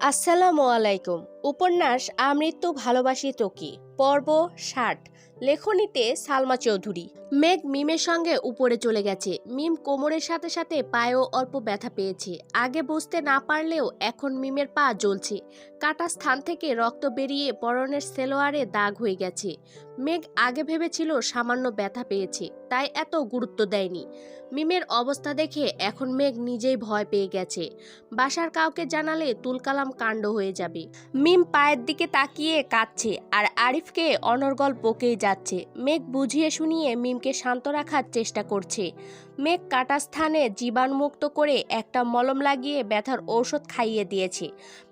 আসসালামু আলাইকুম। উপন্যাস আমৃত্যু ভালোবাসি তোকে, পর্ব ষাট। লেখনীতে সালমা চৌধুরী। মেঘ মিমের সঙ্গে উপরে চলে গেছে। মিম কোমরের সাথে সাথে পায়েও অল্প ব্যথা পেয়েছে। আগে বুঝতে না পারলেও এখন মিমের পা জ্বলছে। কাটা স্থান থেকে রক্ত বেরিয়ে পরনের সেলোয়ারে দাগ হয়ে গেছে। মেঘ আগে ভেবেছিল সামান্য ব্যথা পেয়েছে, তাই এত গুরুত্ব দেয়নি। মিমের অবস্থা দেখে এখন মেঘ নিজেই ভয় পেয়ে গেছে। বাসার কাউকে জানালে তুলকালাম কাণ্ড হয়ে যাবে। মিম পায়ের দিকে তাকিয়ে কাঁদছে আর আরিফকে অনর্গল বকেই যাচ্ছে। মেঘ বুঝিয়ে শুনিয়ে মিমকে শান্ত রাখার চেষ্টা করছে। মেঘ কাটা স্থানে জীবাণুমুক্ত করে একটা মলম লাগিয়ে ব্যথার ঔষধ খাইয়ে দিয়েছে।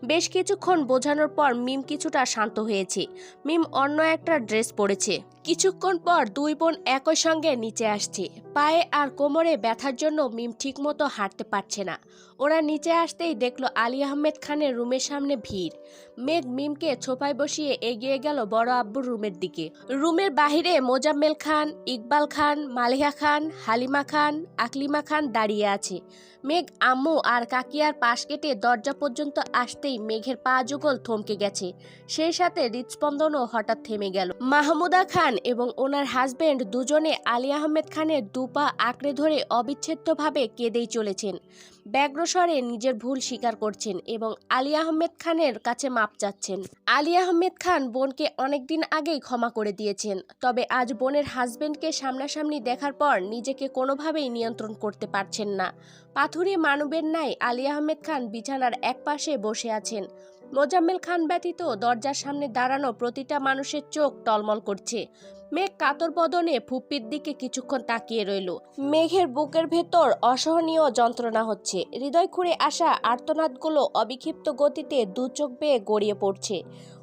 বেশ কিছুক্ষণ বোঝানোর পর মিম কিছুটা শান্ত হয়েছে। মিম অন্য একটা ড্রেস পরেছে। কিছুক্ষণ পর দুই বোন একই সঙ্গে নিচে আসছে। পায়ে আর কোমরে ব্যথার জন্য মিম ঠিকমতো হাঁটতে পারছে না। ওরা নিচে আসতেই দেখল আলী আহমেদ খানের রুমের সামনে ভিড়। মেঘ মিমকে ছোপায় বসিয়ে এগিয়ে গেল বড় আব্বুর রুমের দিকে। রুমের বাহিরে মোজাম্মেল খান, ইকবাল খান, মালিহা খান, হালিমা খান আকলিমা খান দাঁড়িয়ে আছে। মেঘ, আম্মু আর কাকিয়ার পাশ কেটে দরজা পর্যন্ত আসতেই মেঘের পা যুগল থমকে গেছে। সেই সাথে হৃদস্পন্দনও হঠাৎ থেমে গেল। মাহমুদা খান এবং ওনার হাজবেন্ড দুজনে আলী আহমেদ খানের দুপা আঁকড়ে ধরে অবিচ্ছেদ্যভাবে কেঁদেই চলেছেন। ব্যগ্রস্বরে নিজের ভুল স্বীকার করছেন এবং আলী আহমেদ খানের কাছে মাপ চাচ্ছেন। আলী আহমেদ খান বোনকে অনেকদিন আগেই ক্ষমা করে দিয়েছেন, তবে আজ বোনের হাজব্যান্ডকে সামনাসামনি দেখার পর নিজেকে কোনোভাবেই নিয়ন্ত্রণ করতে পারছেন না। পাথুরে মানবের ন্যায় আলী আহমেদ খান বিছানার একপাশে বসে আছেন। মোজাম্মেল খান ব্যতীত দরজার সামনে দাঁড়ানো প্রতিটা মানুষের চোখ টলমল করছে। মেঘ কাতর বদনে ফুপ্পির দিকে কিছুক্ষণ তাকিয়ে রইল। মেঘের বুকের ভেতর অসহনীয় যন্ত্রণা হচ্ছে। হৃদয় খুঁড়ে আসা আর্তনাদগুলো অবিক্ষিপ্ত গতিতে দু চোখ বেয়ে গড়িয়ে পড়ছে।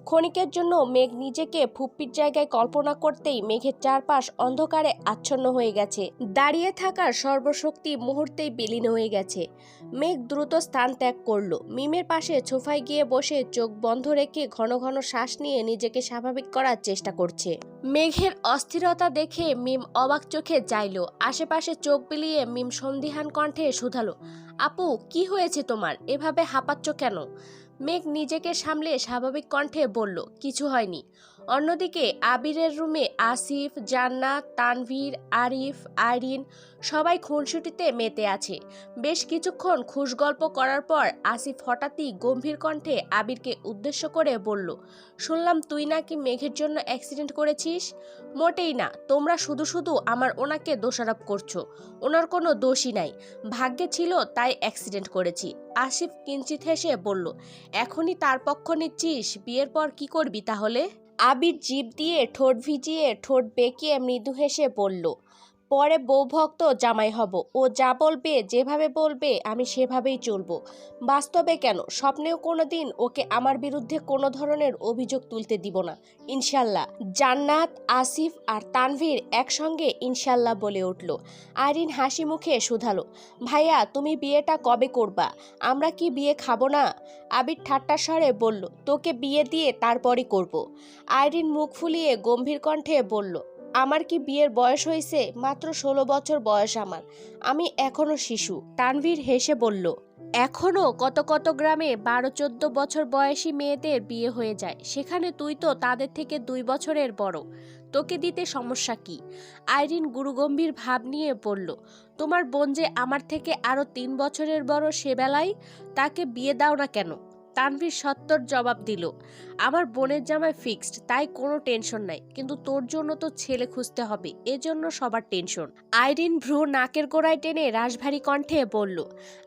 ক্ষণিকের জন্য মেঘ নিজেকে ফুপ্পির জায়গায় কল্পনা করতেই মেঘের চারপাশ অন্ধকারে আচ্ছন্ন হয়ে গেছে। দাঁড়িয়ে থাকার সর্বশক্তি মুহূর্তেই বিলীন হয়ে গেছে। মেঘ দ্রুত স্থান ত্যাগ করল। মিমের পাশে সোফায় গিয়ে বসে চোখ বন্ধ রেখে ঘন ঘন শ্বাস নিয়ে নিজেকে স্বাভাবিক করার চেষ্টা করছে। মেঘের অস্থিরতা দেখে মিম অবাক চোখে চাইল। আশেপাশে চোখ বিলিয়ে মিম সন্দিহান কণ্ঠে শুধালো, আপু, কি হয়েছে তোমার? এভাবে হাঁপাচ্ছ কেন? মেঘ নিজেকে সামলে স্বাভাবিক কণ্ঠে বলল কিছু হয়নি। অন্যদিকে আবিরের রুমে আসিফ, জান্নাত, তানভীর, আরিফ, আইরিন সবাই খুনসুটিতে মেতে আছে। বেশ কিছুক্ষণ খুশ গল্প করার পর আসিফ হঠাৎই গম্ভীর কণ্ঠে আবিরকে উদ্দেশ্য করে বলল, শুনলাম তুই নাকি মেঘের জন্য অ্যাক্সিডেন্ট করেছিস? মোটেই না, তোমরা শুধু শুধু আমার ওনাকে দোষারোপ করছ, ওনার কোনো দোষই নাই, ভাগ্যে ছিল তাই অ্যাক্সিডেন্ট করেছি। আসিফ কিঞ্চিত হেসে বলল, এখনই তার পক্ষ নিচ্ছিস, বিয়ের পর কি করবি তাহলে? আবির জিভ দিয়ে ঠোঁট ভিজিয়ে ঠোঁট বেঁকিয়ে মৃদু হেসে বলল পরে বউভক্ত জামাই হব। ও যা বলবে, যেভাবে বলবে, আমি সেভাবেই চলবো। বাস্তবে কেন? স্বপ্নেও কোনো দিন ওকে আমার বিরুদ্ধে কোনো ধরনের অভিযোগ তুলতে দিব না। ইনশাল্লাহ। জান্নাত, আসিফ আর তানভীর একসঙ্গে ইনশাল্লাহ বলে উঠল। আরিন হাসি মুখে শুধালো, ভাইয়া, তুমি বিয়েটা কবে করবা? আমরা কি বিয়ে খাব না? আবির ঠাট্টা স্বরে বলল, তোকে বিয়ে দিয়ে তারপরই করব। আইরিন মুখ ফুলিয়ে গম্ভীর কণ্ঠে বলল আমার কি বিয়ের বয়স হয়েছে? মাত্র ষোলো বছর বয়স আমার। আমি এখনও শিশু। তানভীর হেসে বলল, এখনও কত কত গ্রামে বারো চোদ্দ বছর বয়সী মেয়েদের বিয়ে হয়ে যায়। সেখানে তুই তো তাদের থেকে দুই বছরের বড়। তোকে দিতে সমস্যা কি? আইরিন গুরুগম্ভীর ভাব নিয়ে বলল, তোমার বোন যে আমার থেকে আরও তিন বছরের বড় সে বেলায়? তাকে বিয়ে দাও না কেন? তানভীর সত্তর জবাব দিল, আমার বোনের জামাই ফিক্সড, তাই কোনো টেনশন নাই। কিন্তু তোর জন্য তো ছেলে খুঁজতে হবে, এজন্য সবার টেনশন। আইরিন ভ্রু নাকের গোড়ায় টেনে রাশভারী কণ্ঠে বলল,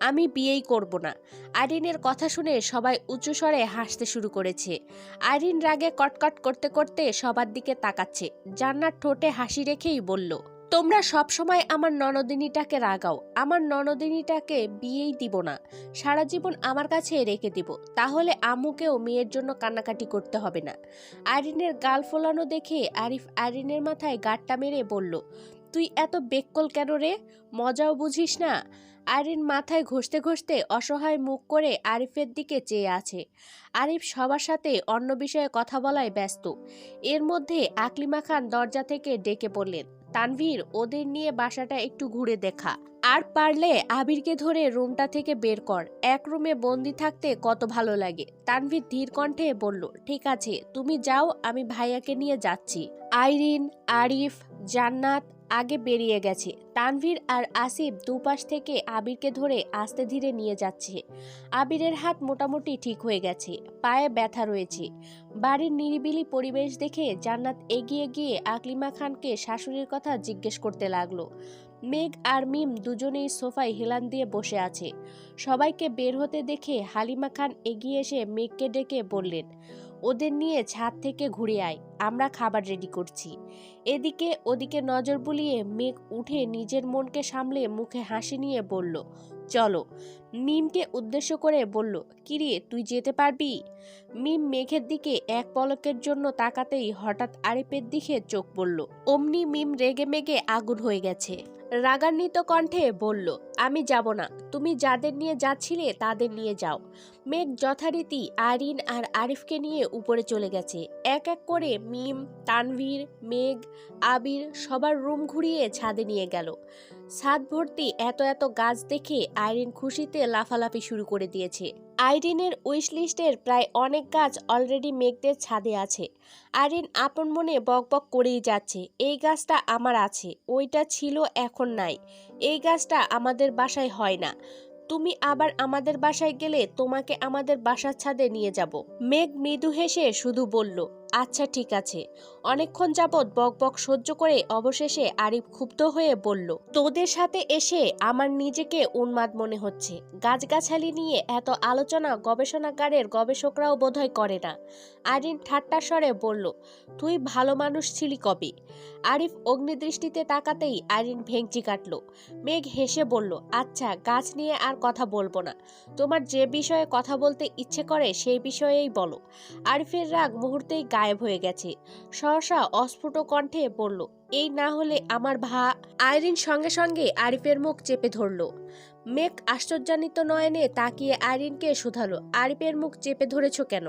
আমি বিয়েই করব না। আইরিনের কথা শুনে সবাই উঁচু স্বরে হাসতে শুরু করেছে। আইরিন রাগে কটকট করতে করতে সবার দিকে তাকাচ্ছে। জান্নার ঠোঁটে হাসি রেখেই বলল তোমরা সব সময় আমার ননদিনীটাকে রাগাও। আমার ননদিনীটাকে বিয়েই দিব না। সারা জীবন আমার কাছে রেখে দিব। তাহলে আম্মুকেও মেয়ের জন্য কান্নাকাটি করতে হবে না। আরিনের গাল ফোলানো দেখে আরিফ আরিনের মাথায় গাট্টা মেরে বলল, তুই এত বেককল কেন রে? মজাও বুঝিস না? আরিন মাথায় ঘষতে ঘষতে অসহায় মুখ করে আরিফের দিকে চেয়ে আছে। আরিফ সবার সাথে অন্য বিষয়ে কথা বলায় ব্যস্ত। এর মধ্যে আকলিমা খান দরজা থেকে ডেকে বললেন তানভীর, ওদের নিয়ে বাসাটা একটু ঘুরে দেখা। আর পারলে আবিরকে ধরে রুমটা থেকে বের কর। এক রুমে বন্দি থাকতে কত ভালো লাগে। তানভীর ধীর কণ্ঠে বলল, ঠিক আছে, তুমি যাও, আমি ভাইয়াকে নিয়ে যাচ্ছি। আইরিন, আরিফ, জান্নাত আগে বেরিয়ে গেছে। তানভীর আর আসিফ দুপাশ থেকে আবিরকে ধরে আস্তে ধীরে নিয়ে যাচ্ছে। আবিরের হাত মোটামুটি ঠিক হয়ে গেছে, পায়ে ব্যথা রয়েছে। বাড়ির নিরিবিলি পরিবেশ দেখে জান্নাত এগিয়ে গিয়ে আকলিমা খানকে শাশুড়ির কথা জিজ্ঞেস করতে লাগল। মেঘ আর মিম দুজনেই সোফায় হেলান দিয়ে বসে আছে। সবাইকে বের হতে দেখে হালিমা খান এগিয়ে এসে মেঘকে ডেকে বললেন ওদের নিয়ে ছাদ থেকে ঘুরে আয়, আমরা খাবার রেডি করছি। এদিকে ওদিকে নজর বুলিয়ে মেঘ উঠে নিজের মনকে সামলে মুখে হাসি নিয়ে বলল চলো। মিমকে উদ্দেশ্য করে বলল, কিরে, তুই যেতে পারবি? মিম মেঘের দিকে এক পলকের জন্য তাকাতেই হঠাৎ আরিফের দিকে চোখ পড়ল অমনি মিম রেগে মেগে আগুন হয়ে গেছে। রাগান্বিত কণ্ঠে বলল, আমি যাব না। তুমি যাদের নিয়ে যাচ্ছিলে তাদের নিয়ে যাও। মেঘ যথারীতি আরিন আর আরিফকে নিয়ে উপরে চলে গেছে। এক এক করে মিম, তানভীর, মেঘ, আবির সবার রুম ঘুরিয়ে ছাদে নিয়ে গেল। ছাদ ভর্তি এত এত গাছ দেখে আইরিন খুশিতে লাফালাফি শুরু করে দিয়েছে। আইরিনের উইশ লিস্টের প্রায় অনেক গাছ অলরেডি মেঘদের ছাদে আছে। আইরিন আপন মনে বকবক করেই যাচ্ছে, এই গাছটা আমার আছে, ওইটা ছিল, এখন নাই। এই গাছটা আমাদের বাসায় হয় না। তুমি আবার আমাদের বাসায় গেলে তোমাকে আমাদের বাসার ছাদে নিয়ে যাব। মেঘ মৃদু হেসে শুধু বলল আচ্ছা ঠিক আছে। অনেকক্ষণ যাবৎ বকবক সহ্য করে অবশেষে আরিফ ক্ষুব্ধ হয়ে বলল, তোদের সাথে এসে আমার নিজেকে উন্মাদ মনে হচ্ছে। গাছগাছালি নিয়ে এত আলোচনা গবেষণাগারের গবেষকরাও বোধহয় করে না। আরিন ঠাট্টা স্বরে বলল, তুই ভালো মানুষ ছিলি কবে? আরিফ অগ্নিদৃষ্টিতে তাকাতেই আরিন ভেঙচি কাটল। মেঘ হেসে বলল আচ্ছা গাছ নিয়ে আর কথা বলব না। তোমার যে বিষয়ে কথা বলতে ইচ্ছে করে সেই বিষয়েই বলো। আরিফের রাগ মুহূর্তেই গায়েব হয়ে গেছে। সহসা অস্ফুট কণ্ঠে বলল, এই না হলে আমার ভা আইরিন সঙ্গে সঙ্গে আরিফের মুখ চেপে ধরল। মেঘ আশ্চর্যান্বিত নয়নে তাকিয়ে আইরিনকে শুধালো, আরিফের মুখ চেপে ধরেছ কেন?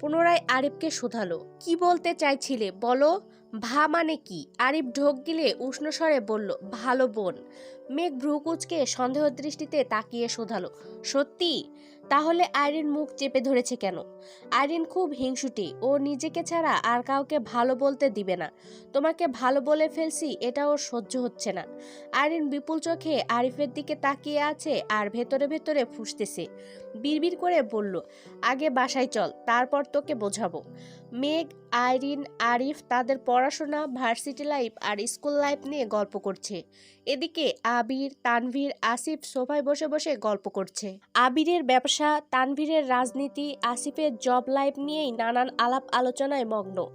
পুনরায় আরিফকে শুধালো, কি বলতে চাইছিলে বলো? ভা মানে কি? আরিফ ঢোক গিলে উষ্ণ স্বরে বলল, ভালো বোন। মেঘ ভ্রুকুচকে সন্দেহ দৃষ্টিতে তাকিয়ে শোধালো, সত্যি? তাহলে আইরিন মুখ চেপে ধরেছে কেন? আইরিন খুব হিংসুটি। ও নিজেকে ছাড়া আর কাউকে ভালো বলতে দিবে না। তোমাকে ভালো বলে ফেলছি, এটা ওর সহ্য হচ্ছে না। আইরিন বিপুল চোখে আরিফের দিকে তাকিয়ে আছে আর ভেতরে ভেতরে ফুসতেছে। বিড়বিড় করে বলল, আগে বাসায় চল, তারপর তোকে বোঝাবো। মেঘ, আইরিন, আরিফ তাদের পড়াশোনা, ভার্সিটি লাইফ আর স্কুল লাইফ নিয়ে গল্প করছে। এদিকে আবির, তানভীর, আসিফ সোফায় বসে বসে গল্প করছে। আবিরের ব্যবসা, তানভীরের রাজনীতি, আসিফের জব লাইফ নিয়েই নানান আলাপ আলোচনায় মগ্ন।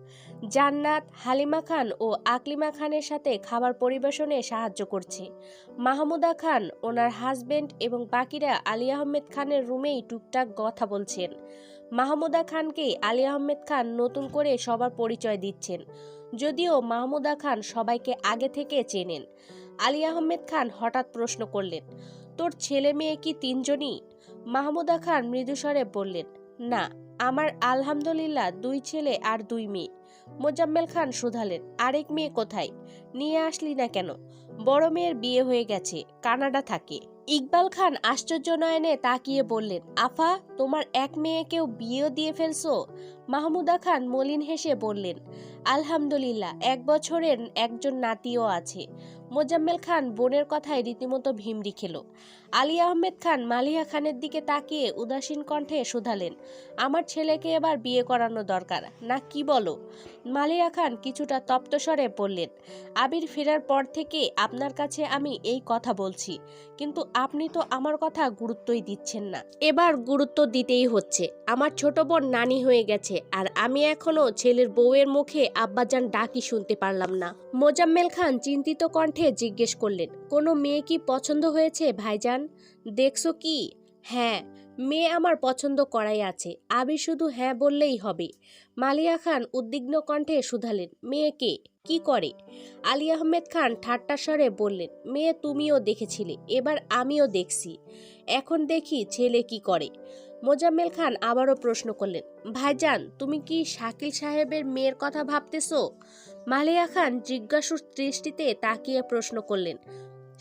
জান্নাত, হালিমা খান ও আকলিমা খানের সাথে খাবার পরিবেশনে সাহায্য করছে। মাহমুদা খান, ওনার হাজবেন্ড এবং বাকিরা আলী আহমেদ খানের রুমেই টুকটাক কথা বলছেন। মাহমুদা খানকে আলী আহমেদ খান নতুন করে সবার পরিচয় দিচ্ছেন। যদিও মাহমুদা খান সবাইকে আগে থেকে চেনেন। আলী আহমেদ খান হঠাৎ প্রশ্ন করলেন, তোর ছেলে মেয়ে কি তিনজনই? মাহমুদা খান মৃদুস্বরে বললেন, না, আমার আলহামদুলিল্লাহ দুই ছেলে আর দুই মেয়ে। মোজাম্মেল খান শুধালেন, আরেক মেয়ে কোথায়? নিয়ে আসলি না কেন? বড় মেয়ের বিয়ে হয়ে গেছে, কানাডা থাকে। ইকবাল খান আশ্চর্য নয়নে তাকিয়ে বললেন, আফা, তোমার এক মেয়েকেও বিয়েও দিয়ে ফেলছো? মাহমুদা খান মলিন হেসে বললেন, আলহামদুলিল্লাহ, এক বছরের একজন নাতিও আছে। মোজাম্মেল খান বোনের কথায় রীতিমতো ভিমরি খেল। আলী আহমেদ খান মালিয়া খানের দিকে তাকিয়ে উদাসীন কণ্ঠে শুধালেন, আমার ছেলেকে এবার বিয়ে করানো দরকার, না কি বলো? মালিয়া খান কিছুটা তপ্তস্বরে বললেন, আবির ফেরার পর থেকে আপনার কাছে আমি এই কথা বলছি, কিন্তু আপনি তো আমার কথা গুরুত্বই দিচ্ছেন না। এবার গুরুত্ব দিতেই হচ্ছে। আমার ছোট বোন নানি হয়ে গেছে, আর আমি এখনও ছেলের বউয়ের মুখে আব্বাজান ডাকি শুনতে পারলাম না। মোজাম্মেল খান চিন্তিত কণ্ঠে জিজ্ঞেস করলেন, কোনো মেয়ে কি পছন্দ হয়েছে ভাইজান? দেখছ কি? হ্যাঁ মেয়ে আমার পছন্দ করাই আছে আবির শুধু হ্যাঁ বললেই হবে। মালিয়া খান উদ্বিগ্ন কণ্ঠে শুধালেন মেয়েকে কি করে? আলী আহমেদ খান ঠাট্টা স্বরে বললেন, মেয়ে তুমিও দেখেছিলে, এবার আমিও দেখছি। এখন দেখি ছেলে কি করে? মোজাম্মেল খান আবারও প্রশ্ন করলেন, ভাইজান, তুমি কি শাকিল সাহেবের মেয়ের কথা ভাবতেছো? মালিয়া খান জিজ্ঞাসুর দৃষ্টিতে তাকিয়ে প্রশ্ন করলেন,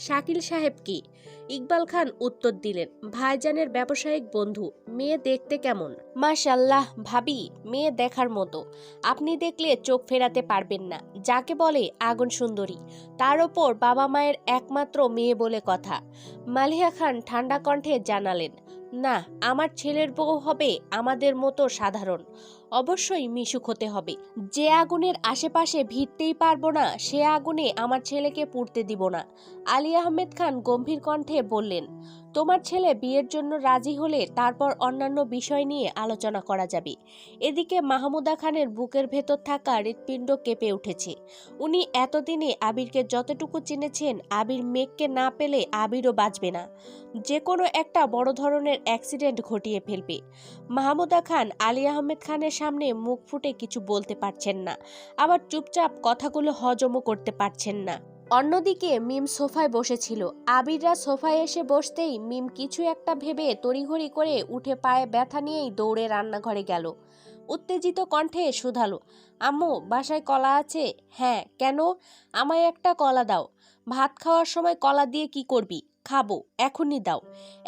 শাকিল সাহেব কি? ইকবাল খান উত্তর দিলেন, ভাইজানের ব্যবসায়িক বন্ধু, মেয়ে দেখতে কেমন? মাশাল্লাহ ভাবি, মেয়ে দেখার মতো। আপনি দেখলে চোখ ফেরাতে পারবেন না, যাকে বলে আগুন সুন্দরী। তার ওপর বাবা মায়ের একমাত্র মেয়ে বলে কথা। মালিয়া খান ঠান্ডা কণ্ঠে জানালেন, না, আমার ছেলের বউ হবে আমাদের মতো সাধারণ। অবশ্যই মিশুক হতে হবে। যে আগুনের আশেপাশে ভিড়তেই পারব না, সে আগুনে আমার ছেলেকে পুড়তে দিব না। আলী আহমেদ খান গম্ভীর কণ্ঠে বললেন, তোমার ছেলে বিয়ের জন্য রাজি হলে তারপর অন্যান্য বিষয় নিয়ে আলোচনা করা যাবে। এদিকে মাহমুদা খানের বুকের ভেতর থাকা হৃৎপিণ্ড কেঁপে উঠেছে। উনি এতদিনে আবিরকে যতটুকু চিনেছেন, আবির মেঘকে না পেলে আবিরও বাঁচবে না। যে কোনো একটা বড় ধরনের অ্যাক্সিডেন্ট ঘটিয়ে ফেলবে। মাহমুদা খান আলী আহমেদ খানের সামনে মুখ ফুটে কিছু বলতে পারছেন না। আবার চুপচাপ কথাগুলো হজমও করতে পারছেন না। অন্যদিকে মিম সোফায় বসেছিল। আবিররা সোফায় এসে বসতেই মিম কিছু একটা ভেবে তড়িঘড়ি করে উঠে পায়ে ব্যথা নিয়েই দৌড়ে রান্নাঘরে গেল। উত্তেজিত কণ্ঠে শুধালো, আম্মু, বাসায় কলা আছে? হ্যাঁ কেন? আমায় একটা কলা দাও। ভাত খাওয়ার সময় কলা দিয়ে কি করবি? খাব, এখনই দাও।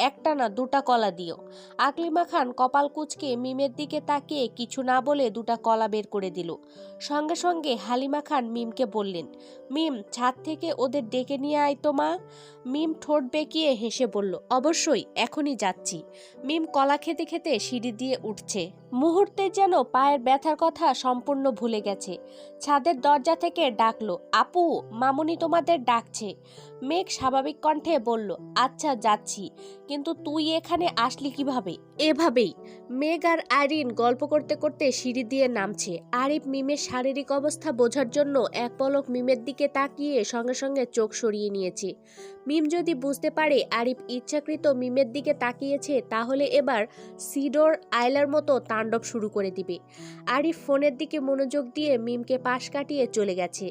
একটা না দুটা কলা দিও। আকলিমা খান কপাল কুচকে মিমের দিকে তাকিয়ে কিছু না বলে দুটা কলা বের করে দিল। সঙ্গে সঙ্গে হালিমা খান মিমকে বললেন, মিম, ছাদ থেকে ওদের ডেকে নিয়ে আয় তো মা। মিম ঠোঁট বেঁকিয়ে হেসে বলল, অবশ্যই, এখনই যাচ্ছি। মিম কলা খেতে খেতে সিঁড়ি দিয়ে উঠছে। মুহূর্তে যেন পায়ের ব্যথার কথা সম্পূর্ণ ভুলে গেছে। ছাদের দরজা থেকে ডাকলো, আপু, মামুনি তোমাদের ডাকছে। মেঘ স্বাভাবিক কণ্ঠে বলল আচ্ছা যাচ্ছি। কিন্তু তুই এখানে আসলি কীভাবে? এভাবেই মেঘ আর আইরিন গল্প করতে করতে সিঁড়ি দিয়ে নামছে। আরিফ মিমের শারীরিক অবস্থা বোঝার জন্য এক পলক মিমের দিকে তাকিয়ে সঙ্গে সঙ্গে চোখ সরিয়ে নিয়েছে। মিম যদি বুঝতে পারে আরিফ ইচ্ছাকৃত মিমের দিকে তাকিয়েছে, তাহলে এবার সিডোর আয়লার মতো তাণ্ডব শুরু করে দিবে। আরিফ ফোনের দিকে মনোযোগ দিয়ে মিমকে পাশ কাটিয়ে চলে গেছে।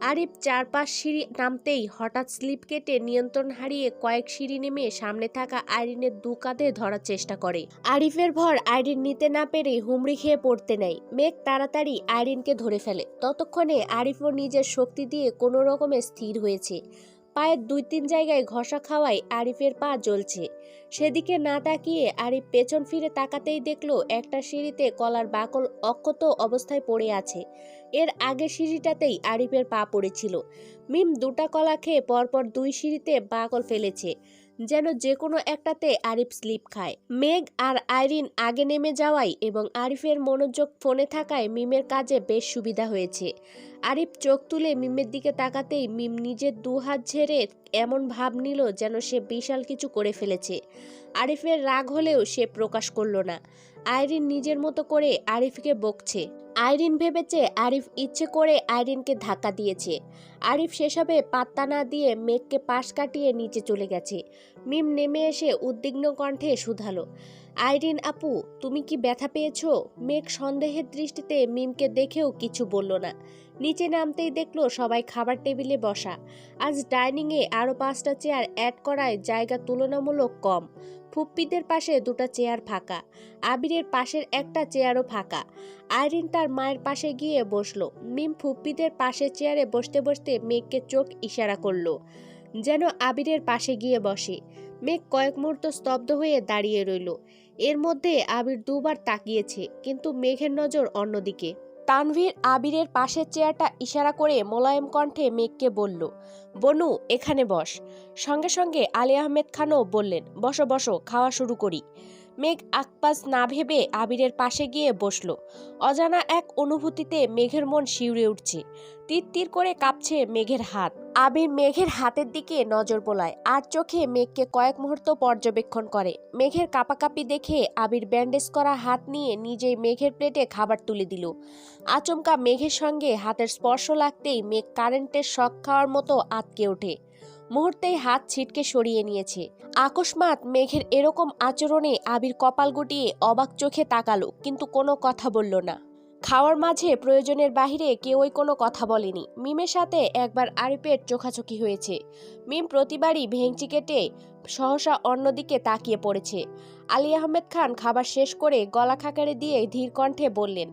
আরিফ চার পাঁচ সিঁড়ি নামতেই হঠাৎ স্লিপ কেটে নিয়ন্ত্রণ হারিয়ে কয়েক সিঁড়ি নেমে সামনে থাকা আইরিনের দু কাঁধে ধরার চেষ্টা করে। আরিফের ভর আইরিন নিতে না পেরে হুমড়ি খেয়ে পড়তে নেয়। মেঘ তাড়াতাড়ি আইরিনকে ধরে ফেলে। ততক্ষণে আরিফও নিজের শক্তি দিয়ে কোনো রকমে স্থির হয়েছে। পায়ের দুই তিন জায়গায় ঘষা খাওয়ায় আরিফের পা জ্বলছে। সেদিকে না তাকিয়ে আরিফ পেছন ফিরে তাকাতেই দেখল একটা সিঁড়িতে কলার বাকল অক্ষত অবস্থায় পড়ে আছে। এর আগে সিঁড়িটাতেই আরিফের পা পড়েছিল। মিম দুটা কলা খেয়ে পরপর দুই সিঁড়িতে বাকল ফেলেছে, যেন যে কোনো একটাতে আরিফ স্লিপ খায়। মেঘ আর আইরিন আগে নেমে যাওয়াই এবং আরিফের মনোযোগ ফোনে থাকায় মিমের কাজে বেশ সুবিধা হয়েছে। আরিফ চোখ তুলে মিমের দিকে তাকাতেই মিম নিজের দু হাত ঝেড়ে এমন ভাব নিল যেন সে বিশাল কিছু করে ফেলেছে। আরিফের রাগ হলেও সে প্রকাশ করল না। আইরিন নিজের মতো করে আরিফকে বকছে। আইরিন ভেবেছে আরিফ ইচ্ছে করে আইরিনকে ধাক্কা দিয়েছে। আরিফ সেসবে পাত্তা না দিয়ে মেঘকে পাশ কাটিয়ে নিচে চলে গেছে। মিম নেমে এসে উদ্বিগ্ন কণ্ঠে শুধালো, আইরিন আপু, তুমি কি ব্যথা পেয়েছ? মেঘ সন্দেহের দৃষ্টিতে মিমকে দেখেও কিছু বলল না। নিচে নামতেই দেখল সবাই খাবার টেবিলে বসা। আজ ডাইনিংয়ে আরও পাঁচটা চেয়ার অ্যাড করায় জায়গা তুলনামূলক কম। ফুপ্পিদের পাশে দুটো চেয়ার ফাঁকা। আবিরের পাশের একটা চেয়ারও ফাঁকা। আইরিন তার মায়ের পাশে গিয়ে বসল। মিম ফুপ্পিদের পাশের চেয়ারে বসতে বসতে মেঘকে চোখ ইশারা করল। যেন আবিরের পাশে গিয়ে বসে। মেঘ কয়েক মুহূর্ত স্তব্ধ হয়ে দাঁড়িয়ে রইল। এর মধ্যে আবির দুবার তাকিয়েছে, কিন্তু মেঘের নজর অন্যদিকে। তানভীর আবিরের পাশের চেয়ারটা ইশারা করে মোলায়েম কণ্ঠে মেঘকে বলল, বনু, এখানে বস। সঙ্গে সঙ্গে আলী আহমেদ খানও বললেন, বসো বসো, খাওয়া শুরু করি। মেঘ আকপাস না ভেবে আবিরের পাশে গিয়ে বসল। অজানা এক অনুভূতিতে মেঘের মন শিউরে উঠছে। তীর তীর করে কাঁপছে মেঘের হাত। আবির মেঘের হাতের দিকে নজর বোলায় আর চোখে মেঘকে কয়েক মুহূর্ত পর্যবেক্ষণ করে। মেঘের কাপাকাপি দেখে আবির ব্যান্ডেজ করা হাত নিয়ে নিজেই মেঘের প্লেটে খাবার তুলে দিল। আচমকা মেঘের সঙ্গে হাতের স্পর্শ লাগতেই মেঘ কারেন্টের শখ খাওয়ার মতো আটকে ওঠে। মুহূর্তেই হাত ছিটকে সরিয়ে নিয়েছে। আকস্মাৎ মেঘের এরকম আচরণে আবির কপাল গুটিয়ে অবাক চোখে তাকালো, কিন্তু কোনো কথা বলল না। খাওয়ার মাঝে প্রয়োজনের বাহিরে কেউই কোনো কথা বলেনি। মিমের সাথে একবার আরিফের চোখাচোখি হয়েছে। মিম প্রতিবারই ভেঙচি কেটে সহসা অন্যদিকে তাকিয়ে পড়েছে। আলী আহমেদ খান খাবার শেষ করে গলা খাকারে দিয়ে ধীর কণ্ঠে বললেন,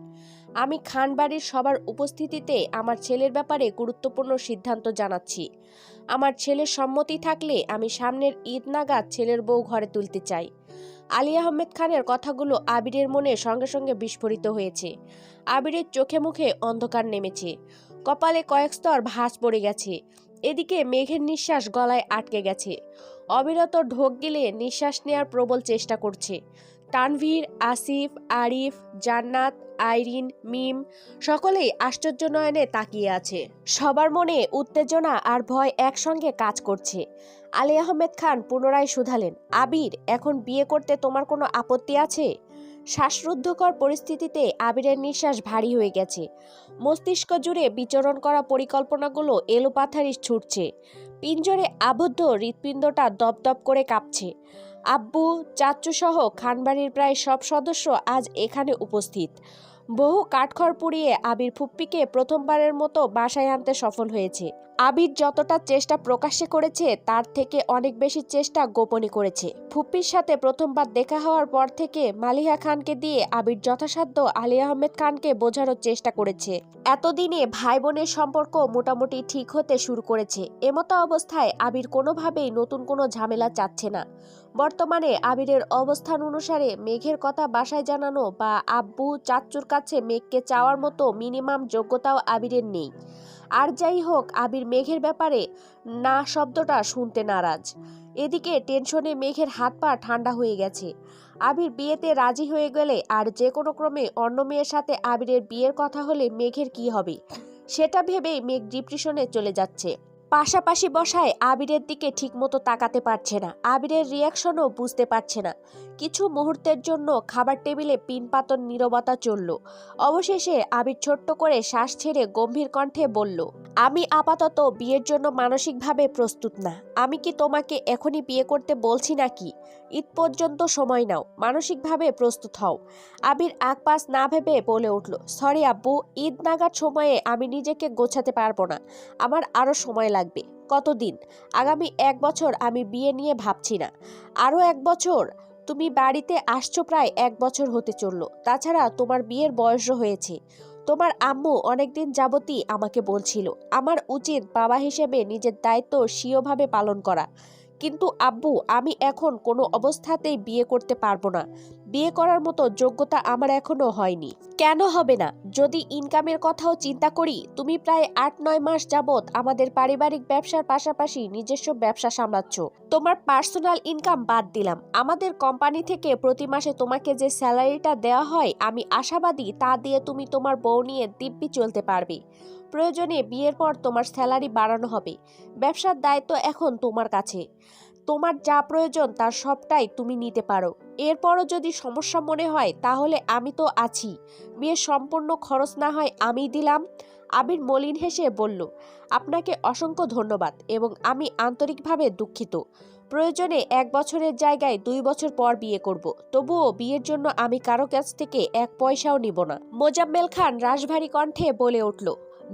আমি খান বাড়ির সবার উপস্থিতিতে আমার ছেলের ব্যাপারে গুরুত্বপূর্ণ সিদ্ধান্ত জানাচ্ছি। আমার ছেলের সম্মতি থাকলে আমি সামনের ঈদ নাগাদ ছেলের বউ ঘরে তুলতে চাই। আলী আহমেদ খানের কথাগুলো আবিরের মনে সঙ্গে সঙ্গে বিস্ফোরিত হয়েছে। আবিরের চোখে মুখে অন্ধকার নেমেছে। কপালে কয়েক স্তর ভাঁজ পড়ে গেছে। এদিকে মেঘের নিঃশ্বাস গলায় আটকে গেছে। অবিরত ঢোক গিলে নিঃশ্বাস নেয়ার প্রবল চেষ্টা করছে। তানভীর, আসিফ, আরিফ, জান্নাত আইরিন, মিম, সকলেই আশ্চর্য নয়নে তাকিয়ে আছে। সবার মনে উত্তেজনা আর ভয় একসঙ্গে কাজ করছে। আলী আহমেদ খান পুনরায় শুধালেন, আবির, এখন বিয়ে করতে তোমার কোনো আপত্তি আছে? শ্বাসরুদ্ধকর পরিস্থিতিতে আবিরের নিঃশ্বাস ভারী হয়ে গেছে। মস্তিষ্ক জুড়ে বিচরণ করা পরিকল্পনাগুলো এলোপাথারি ছুটছে। পিঞ্জরে আবদ্ধ হৃৎপিণ্ডটা দপদপ করে কাঁপছে। আব্বু চাচ্চু সহ খানবাড়ির প্রায় সব সদস্য আজ এখানে উপস্থিত। বহু কাঠখড় পুড়িয়ে আবির ফুপ্পিকে প্রথমবারের মতো বাসায় আনতে সফল হয়েছে। আবির যতটা চেষ্টা প্রকাশ্যে করেছে, তার থেকে অনেক বেশি চেষ্টা গোপনে করেছে। ফুপ্পির সাথে প্রথমবার দেখা হওয়ার পর থেকে মালিহা খানকে দিয়ে আবির যথাসাধ্য আলী আহমেদ খানকে বোঝানোর চেষ্টা করেছে। এতদিনে ভাই বোনের সম্পর্ক মোটামুটি ঠিক হতে শুরু করেছে। এমতো অবস্থায় আবির কোনোভাবেই নতুন কোনো ঝামেলা চাচ্ছে না। বর্তমানে আবিরের অবস্থান অনুসারে মেঘের কথা বাসায় জানানো বা আব্বু চাচ্চুর কাছে মেঘকে চাওয়ার মতো মিনিমাম যোগ্যতাও আবিরের নেই। আর যাই হোক, আবির মেঘের ব্যাপারে না শব্দটা শুনতে নারাজ। এদিকে টেনশনে মেঘের হাত পা ঠান্ডা হয়ে গেছে। আবির বিয়েতে রাজি হয়ে গেলে আর যে কোনো ক্রমে অন্য মেয়ের সাথে আবিরের বিয়ের কথা হলে মেঘের কি হবে? সেটা ভেবেই মেঘ ডিপ্রেশনে চলে যাচ্ছে। পাশাপাশি বসায় আবিরের দিকে ঠিকমতো তাকাতে পারছে না। আবিরের রিয়াকশনও বুঝতে পারছে না। কিছু মুহূর্তের জন্য খাবার টেবিলে পিনপাতন নীরবতা চলল। অবশেষে আবির ছোট্ট করে শ্বাস ছেড়ে গম্ভীর কণ্ঠে বলল, আমি আপাতত বিয়ের জন্য মানসিকভাবে প্রস্তুত না। আমি কি তোমাকে এখনই বিয়ে করতে বলছি নাকি? ঈদ পর্যন্ত সময় নাও, মানসিকভাবে প্রস্তুত হও। আবির আকপাস না ভেবে বলে উঠল, সরি আব্বু, ঈদ নাগাদ সময়ে আমি নিজেকে গোছাতে পারব না। আমার আরও সময় লাগবে। কতদিন? আগামী এক বছর আমি বিয়ে নিয়ে ভাবছি না। আরও এক বছর তুমি বাড়িতে আসছো প্রায় এক বছর হতে চলল। তাছাড়া তোমার বিয়ের বয়সও হয়েছে। তোমার আম্মু অনেকদিন যাবতই আমাকে বলছিল, আমার উচিত বাবা হিসেবে নিজের দায়িত্ব স্বীয়ভাবে পালন করা। কিন্তু আব্বু, আমি এখন কোনো অবস্থাতেই বিয়ে করতে পারব না। বিয়ে করার মতো যোগ্যতা আমার এখনও হয়নি। কেন হবে না? যদি ইনকামের কথাও চিন্তা করি, তুমি প্রায় আট নয় মাস যাবত আমাদের পারিবারিক ব্যবসার পাশাপাশি নিজস্ব ব্যবসা সামলাচ্ছ। তোমার পার্সোনাল ইনকাম বাদ দিলাম। আমাদের কোম্পানি থেকে প্রতি মাসে তোমাকে যে স্যালারিটা দেওয়া হয়, আমি আশাবাদী তা দিয়ে তুমি তোমার বউ নিয়ে দিব্যি চলতে পারবে। প্রয়োজনে বিয়ের পর তোমার স্যালারি বাড়ানো হবে। ব্যবসার দায়িত্ব এখন তোমার কাছে। তোমার যা প্রয়োজন তার সবটাই তুমি নিতে পারো। এরপরও যদি সমস্যা মনে হয়, তাহলে আমি তো আছি। বিয়ের সম্পূর্ণ খরচ না হয় আমি দিলাম। আবির মলিন হেসে বলল, আপনাকে অসংখ্য ধন্যবাদ এবং আমি আন্তরিকভাবে দুঃখিত। প্রয়োজনে এক বছরের জায়গায় দুই বছর পর বিয়ে করব। তবুও বিয়ের জন্য আমি কারও কাছ থেকে এক পয়সাও নিব না। মোজাম্মেল খান রাশভারী কণ্ঠে বলে উঠল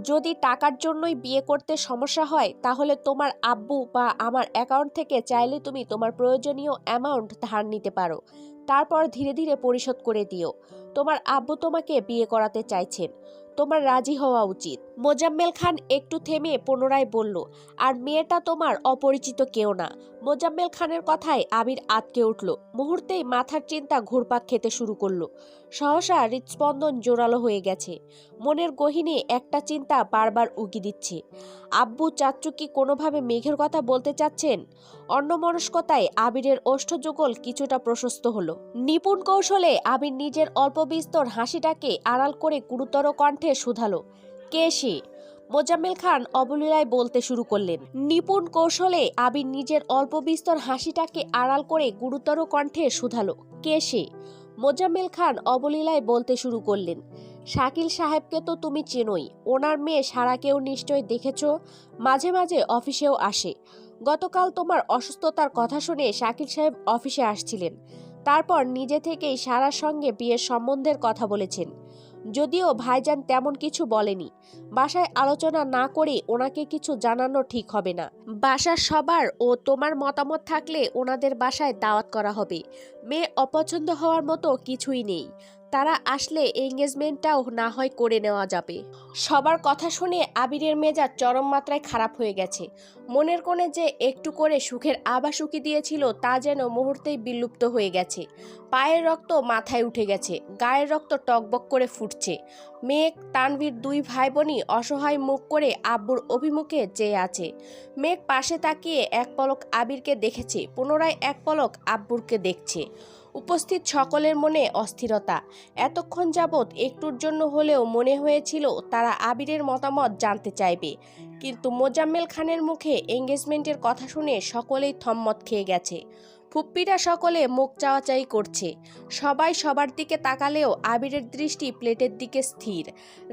যদি টাকার জন্যই বিয়ে করতে সমস্যা হয়, তাহলে তোমার আব্বু বা আমার অ্যাকাউন্ট থেকে চাইলে তুমি তোমার প্রয়োজনীয় অ্যামাউন্ট ধার নিতে পারো। তারপর ধীরে ধীরে পরিশোধ করে দিও। তোমার আব্বু তোমাকে বিয়ে করাতে চাইছেন। তোমার রাজি হওয়া উচিত। মোজাম্মেল খান একটু থেমে পুনরায় বলল, আর মেয়েটা তোমার অপরিচিত কেউ না। মোজাম্মেল খানের কথায় আবির আটকে উঠল। মুহূর্তেই মাথার চিন্তা ঘুরপাক খেতে শুরু করল। সহসা হৃদস্পন্দন জোরালো হয়ে গেছে। মনের গহিনে একটা চিন্তা বারবার উকি দিচ্ছে। আব্বু, চাচ্চু কি কোনোভাবে মেঘের কথা বলতে চাচ্ছেন? অন্যমনস্কতায় আবিরের ওষ্ঠযুগল কিছুটা প্রশস্ত হলো। নিপুণ কৌশলে আবির নিজের অল্প বিস্তর হাসিটাকে আড়াল করে গুরুতর কণ্ঠে শুধালো, কে সে? মোজাম্মেল খান অবলীলায় বলতে শুরু করলেন, নিপুণ কৌশলে আবির নিজের অল্প বিস্তর হাসিটাকে আড়াল করে গুরুতর কণ্ঠে শুধালো, কে সে? মোজাম্মেল খান অবলীলায় বলতে শুরু করলেন, শাকিল সাহেবকে তো তুমি চেনোই, ওনার মেয়ে সারাকেও নিশ্চয় দেখেছ, মাঝে মাঝে অফিসেও আসে। গতকাল তোমার অসুস্থতার কথা শুনে শাকিল সাহেব অফিসে আসছিলেন, তারপর নিজে থেকেই সারার সঙ্গে বিয়ের সম্বন্ধের কথা বলেছেন। যদিও ভাইজান তেমন কিছু বলেনি। বাসায় আলোচনা না করে ওনাকে কিছু জানানো ঠিক হবে না। বাসার সবার ও তোমার মতামত থাকলে ওনাদের বাসায় দাওয়াত করা হবে। মেয়ে অপছন্দ হওয়ার মতো কিছুই নেই। তারা আসলে এঙ্গেজমেন্টটাও না হয় করে নেওয়া যাবে। সবার কথা শুনে আবিরের মেজাজ চরম মাত্রায় খারাপ হয়ে গেছে। মনের কোণে যে একটু করে সুখের আবাস উকি দিয়েছিল তা যেন মুহূর্তেই বিলুপ্ত হয়ে গেছে। পায়ের রক্ত মাথায় উঠে গেছে, গায়ের রক্ত টকবক করে ফুটছে। মেঘ, তানভীর দুই ভাই বোনই অসহায় মুখ করে আব্বুর অভিমুখে চেয়ে আছে। মেঘ পাশে তাকিয়ে এক পলক আবিরকে দেখেছে, পুনরায় এক পলক আব্বুরকে দেখছে। উপস্থিত সকলের মনে অস্থিরতা। এতক্ষণ যাবৎ একটুর জন্য হলেও মনে হয়েছিল তারা আবিরের মতামত জানতে চাইবে। কিন্তু মোজাম্মেল খানের মুখে এঙ্গেজমেন্টের কথা শুনে সকলেই থম্মত খেয়ে গেছে। ফুপ্পিরা সকলে মুখ চাওয়াচাই করছে। সবাই সবার দিকে তাকালেও আবিরের দৃষ্টি প্লেটের দিকে স্থির।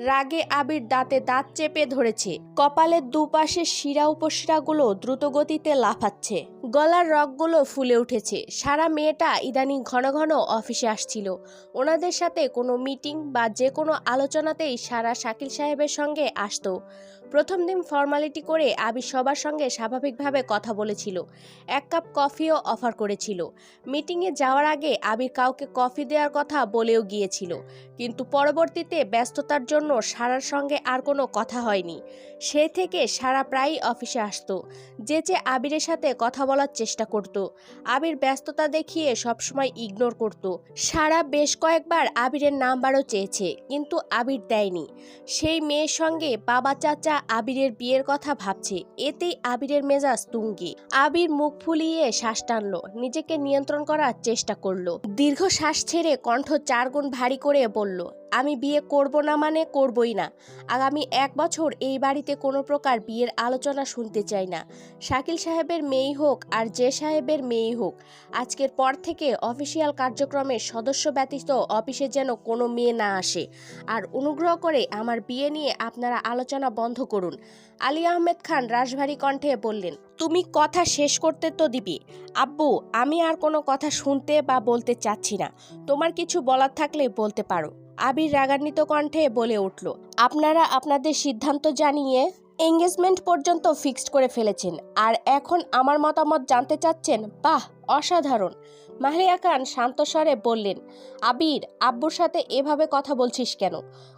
রাগে আবির দাঁতে দাঁত চেপে ধরেছে। কপালের দুপাশে শিরা উপশিরাগুলো দ্রুতগতিতে লাফাচ্ছে। গলার রগগুলো ফুলে উঠেছে। সারা মেয়েটা ইদানিং ঘন ঘন অফিসে আসছিল। ওনাদের সাথে কোনো মিটিং বা যে কোনো আলোচনাতেই সারা শাকিল সাহেবের সঙ্গে আসতো। প্রথম দিন ফর্মালিটি করে আবির সবার সঙ্গে স্বাভাবিকভাবে কথা বলেছিল। এক কাপ কফিও অফার করেছিল। মিটিংয়ে যাওয়ার আগে আবির কাউকে কফি দেওয়ার কথা বলেও গিয়েছিল। কিন্তু পরবর্তীতে ব্যস্ততার জন্য সারার সঙ্গে আর কোনো কথা হয়নি। সে থেকে সারা প্রায়ই অফিসে আসতো যেচে আবিরের সাথে কথা বলার চেষ্টা করত। আবির ব্যস্ততা দেখিয়ে সবসময় ইগনোর করত। সারা বেশ কয়েকবার আবিরের নাম্বারও চেয়েছে, কিন্তু আবির দেয়নি। সেই মেয়ের সঙ্গে বাবা চাচা আবিরের বিয়ের কথা ভাবছে। এতেই আবিরের মেজাজ তুঙ্গি। আবির মুখ ফুলিয়ে শ্বাস টানল, নিজেকে নিয়ন্ত্রণ করার চেষ্টা করল। দীর্ঘ শ্বাস ছেড়ে কণ্ঠ চার গুণ ভারী করে বলল আমি বিয়ে করব না মানে করবই না। আগামী এক বছর এই বাড়িতে কোনো প্রকার বিয়ের আলোচনা শুনতে চাই না। শাকিল সাহেবের মেয়েই হোক আর যে সাহেবের মেয়েই হোক, আজকের পর থেকে অফিসিয়াল কার্যক্রমের সদস্য ব্যতীত অফিসে যেন কোনো মেয়ে না আসে। আর অনুগ্রহ করে আমার বিয়ে নিয়ে আপনারা আলোচনা বন্ধ করুন। আলী আহমেদ খান রাশভারী কণ্ঠে বললেন, তুমি কথা শেষ করতে তো দিবি। আব্বু, আমি আর কোনো কথা শুনতে বা বলতে চাচ্ছি না। তোমার কিছু বলার থাকলে বলতে পারো। আবির রাগান্বিত কণ্ঠে বলে উঠল, আপনারা আপনাদের সিদ্ধান্ত জানিয়ে এঙ্গেজমেন্ট পর্যন্ত ফিক্সড করে ফেলেছেন, আর এখন আমার মতামত জানতে চাচ্ছেন, বাহ, অসাধারণ। মাহরিয়া খান শান্তস্বরে বললেন, আবির, আব্বুর সাথে এভাবে কথা বলছিস কেন?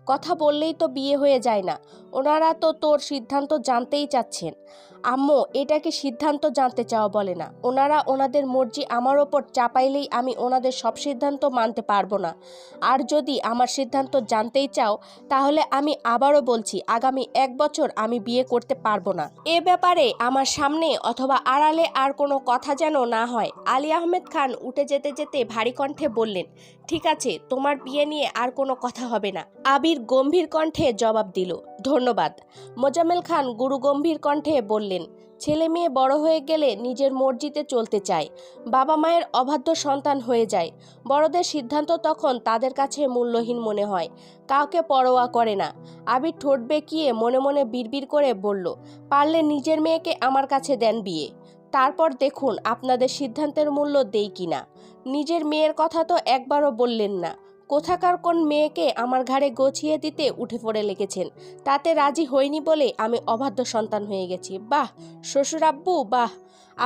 কথা বললেই তো বিয়ে হয়ে যায় না। ওনারা তো তোর সিদ্ধান্ত জানতেই চাচ্ছেন। আম্মু এটাকে সিদ্ধান্ত জানতে চাওয়া বলে না। ওনারা ওনাদের মর্জি আমার ওপর চাপাইলেই আমি ওনাদের সব সিদ্ধান্ত মানতে পারব না। আর যদি আমার সিদ্ধান্ত জানতেই চাও, তাহলে আমি আবারও বলছি, আগামী এক বছর আমি বিয়ে করতে পারব না। এ ব্যাপারে আমার সামনে অথবা আড়ালে আর কোনো কথা যেন না হয়। আলী আহমেদ খান উঠে যেতে যেতে ভারী কণ্ঠে বললেন ঠিক আছে, তোমার বিয়ে নিয়ে আর কোনো কথা হবে না। আবির গম্ভীর কণ্ঠে জবাব দিল, ধন্যবাদ। মোজাম্মেল খান গুরু গম্ভীর কণ্ঠে বললেন, ছেলে মেয়ে বড় হয়ে গেলে নিজের মর্জিতে চলতে চায়। বাবা মায়ের অবাধ্য সন্তান হয়ে যায়। বড়দের সিদ্ধান্ত তখন তাদের কাছে মূল্যহীন মনে হয়। কাউকে পরোয়া করে না। আবির ঠোঁট বেঁকিয়ে মনে মনে বিড়বিড় করে বলল, পারলে নিজের মেয়েকে আমার কাছে দেন বিয়ে। তারপর দেখুন আপনাদের সিদ্ধান্তের মূল্য দেই কিনা। নিজের মেয়ের কথা তো একবারও বললেন না। কোথাকার কোন মেয়েকে আমার ঘাড়ে গছিয়ে দিতে উঠে পড়ে লেগেছেন, তাতে রাজি হইনি বলে আমি অবাধ্য সন্তান হয়ে গেছি। বাহ শ্বশুর আব্বু বাহ।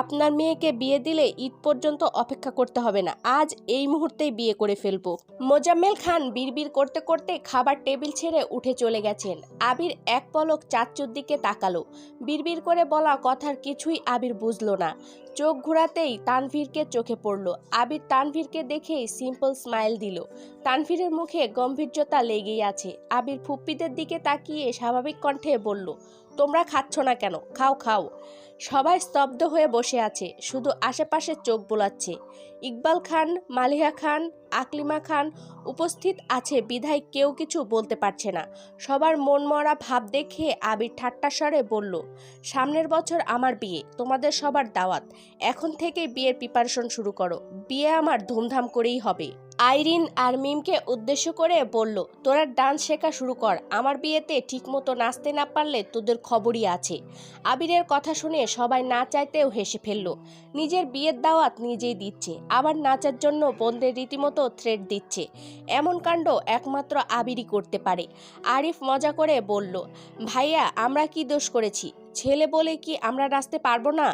আপনার মেয়েকে বিয়ে দিলে ঈদ পর্যন্ত অপেক্ষা করতে হবে না। আজ এই মুহূর্তেই বিয়ে করে ফেলব। মোজাম্মেল খান বিড়বিড় করতে করতে খাবার টেবিল ছেড়ে উঠে চলে গেছেন। আবির এক পলক চাচ্চুর দিকে তাকালো। বিড়বিড় করে বলা কথার কিছুই আবির বুঝলো না। চোখ ঘোরাতেই তানভীরকে চোখে পড়ল। আবির তানভীরকে দেখেই সিম্পল স্মাইল দিল। তানভীরের মুখে গম্ভীর্যতা লেগেই আছে। আবির ফুপ্পিদের দিকে তাকিয়ে স্বাভাবিক কণ্ঠে বলল, তোমরা খাচ্ছ না কেন? খাও খাও। সবাই স্তব্ধ হয়ে বসে আছে, শুধু আশেপাশে চোখ বোলাচ্ছে। ইকবাল খান, মালিহা খান, আকলিমা খান উপস্থিত আছে, বিধায় কেউ কিছু বলতে পারছে না। সবার মনমরা ভাব দেখে আবির ঠাট্টা স্বরে বলল, সামনের বছর আমার বিয়ে, তোমাদের সবার দাওয়াত। এখন থেকেই বিয়ের প্রিপারেশন শুরু করো। বিয়ে আমার ধুমধাম করেই হবে। আইরিন আর মিমকে উদ্দেশ্য করে বলল, তোরা ডান্স শেখা শুরু কর। আমার বিয়েতে ঠিকমতো নাচতে না পারলে তোদের খবরই আছে। আবিরের কথা শুনে সবাই না চাইতেও হেসে ফেলল। নিজের বিয়ের দাওয়াত নিজেই দিচ্ছে, আবার নাচার জন্য বোনদের রীতিমতো থ্রেড দিচ্ছে। এমন কাণ্ড একমাত্র আবিরই করতে পারে। আরিফ মজা করে বলল, ভাইয়া, আমরা কি দোষ করেছি? ছেলে বলে কি আমরা নাচতে পারব না?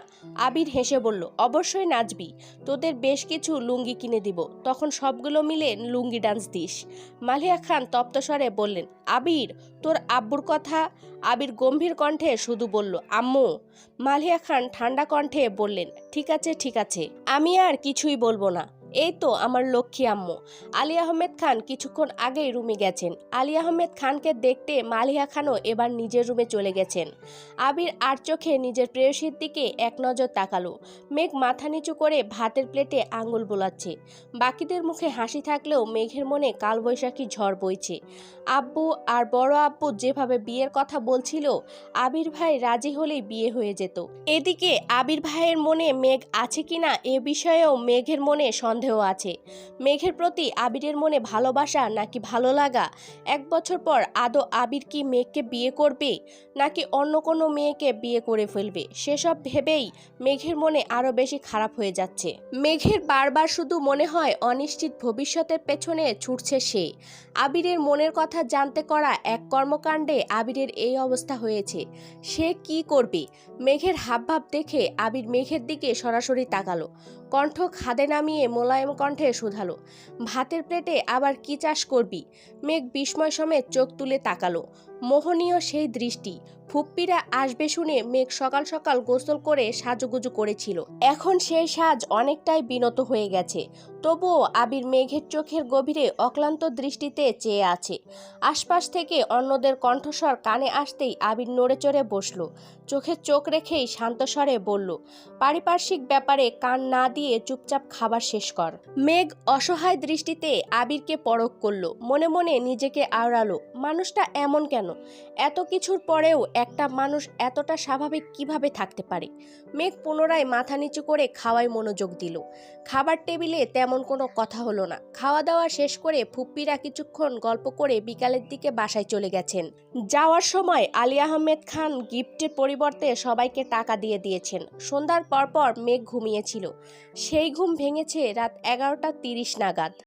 আবির হেসে বলল, অবশ্যই নাচবি। তোদের বেশ কিছু লুঙ্গি কিনে দিব। তখন সবগুলো মিলে লুঙ্গি ডান্স দিস। মালিয়া খান তপ্তস্বরে বললেন, আবির, তোর আব্বুর কথা? আবির গম্ভীর কণ্ঠে শুধু বলল, আম্মু। মালিয়া খান ঠান্ডা কণ্ঠে বললেন, ঠিক আছে ঠিক আছে। আমি আর কিছুই বলব না। এই তো আমার লক্ষ্মী আম্মু। আলী আহমেদ খান কিছুক্ষণ আগেই রুমে গেছেন। আলী আহমেদ খানকে দেখতে মালিয়া খানও এবার নিজের রুমে চলে গেছেন। আবির আর চোখে নিজের প্রেয়সীর দিকে এক নজর তাকালো। মেঘ মাথা নিচু করে ভাতের প্লেটে আঙুল বোলাচ্ছে। বাকিদের মুখে হাসি থাকলেও মেঘের মনে কালবৈশাখী ঝড় বইছে। আব্বু আর বড় আব্বু যেভাবে বিয়ের কথা বলছিল, আবির ভাই রাজি হলেই বিয়ে হয়ে যেত। এদিকে আবির ভাইয়ের মনে মেঘ আছে কিনা এ বিষয়েও মেঘের মনে সন্দেহ আছে। মেঘের প্রতি আবিরের মনে ভালোবাসা নাকি ভালো লাগা? এক বছর পর আদৌ আবির কি মেঘকে বিয়ে করবে, নাকি অন্য কোনো মেয়েকে বিয়ে করে ফেলবে? সেসব ভেবেই মেঘের মনে আরও বেশি খারাপ হয়ে যাচ্ছে। মেঘের বারবার শুধু মনে হয় অনিশ্চিত ভবিষ্যতের পেছনে ছুটছে সে। আবিরের মনের কথা জানতে করা এক কর্মকাণ্ডে আবিরের এই অবস্থা হয়েছে। সে কি করবে? মেঘের হাবভাব দেখে আবির মেঘের দিকে সরাসরি তাকালো। কণ্ঠ খাদে নামিয়ে মোলায়েম কণ্ঠে শুধালো। ভাতের প্লেটে আবার কি চাষ করবি? মেঘ বিস্ময় সমেত চোখ তুলে তাকালো। মোহনীয় সেই দৃষ্টি ফুপ্পিরা আসবে শুনে মেঘ সকাল সকাল গোসল করে সাজুগুজু করেছিল। এখন সেই সাজ অনেকটাই বিনত হয়ে গেছে। তবুও আবির মেঘের চোখের গভীরে অক্লান্ত দৃষ্টিতে চেয়ে আছে। আশপাশ থেকে অন্যদের কণ্ঠস্বর কানে আসতেই আবির নড়ে চড়ে বসল। চোখে চোখ রেখেই শান্তস্বরে বলল, পারিপার্শ্বিক ব্যাপারে কান না দিয়ে চুপচাপ খাবার শেষ কর। মেঘ অসহায় দৃষ্টিতে আবিরকে পরখ করল, মনে মনে নিজেকে আওড়ালো, মানুষটা এমন কেন? এত কিছুর পরেও একটা মানুষ এতটা স্বাভাবিক কীভাবে থাকতে পারে? মেঘ পুনরায় মাথা নিচু করে খাওয়ায় মনোযোগ দিল। খাবার টেবিলে তেমন কোনো কথা হলো না। খাওয়া দাওয়া শেষ করে ফুপ্পিরা কিছুক্ষণ গল্প করে বিকালের দিকে বাসায় চলে গেছেন। যাওয়ার সময় আলী আহমেদ খান গিফটের পরিবর্তে সবাইকে টাকা দিয়ে দিয়েছেন। সন্ধ্যার পরপর মেঘ ঘুমিয়েছিল। সেই ঘুম ভেঙেছে রাত এগারোটা তিরিশ নাগাদ।